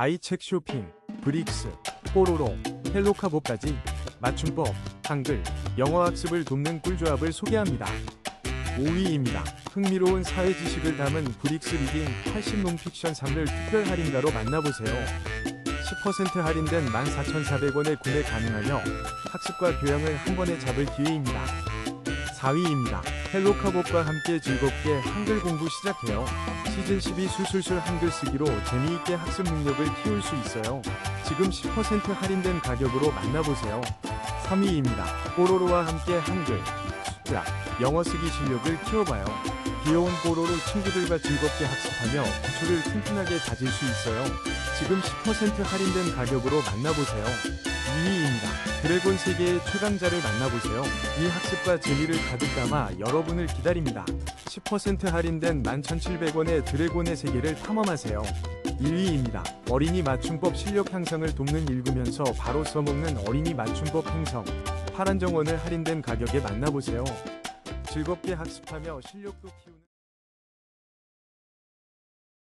아이책 쇼핑, 브릭스, 뽀로로, 헬로카보까지 맞춤법, 한글, 영어 학습을 돕는 꿀조합을 소개합니다. 5위입니다. 흥미로운 사회 지식을 담은 브릭스 리딩 80 논픽션 3를 특별 할인가로 만나보세요. 10% 할인된 14,400원에 구매 가능하며 학습과 교양을 한 번에 잡을 기회입니다. 4위입니다. 헬로카봇과 함께 즐겁게 한글 공부 시작해요. 시즌 12 수술술 한글 쓰기로 재미있게 학습 능력을 키울 수 있어요. 지금 10% 할인된 가격으로 만나보세요. 3위입니다. 뽀로로와 함께 한글, 숫자, 영어 쓰기 실력을 키워봐요. 귀여운 뽀로로 친구들과 즐겁게 학습하며 기초를 튼튼하게 다질 수 있어요. 지금 10% 할인된 가격으로 만나보세요. 2위입니다. 드래곤 세계의 최강자를 만나보세요. 이 학습과 재미를 가득 담아 여러분을 기다립니다. 10% 할인된 11,700원의 드래곤의 세계를 탐험하세요. 1위입니다. 어린이 맞춤법 실력 향상을 돕는 읽으면서 바로 써먹는 어린이 맞춤법 행성. 파란 정원을 할인된 가격에 만나보세요. 즐겁게 학습하며 실력도 키우는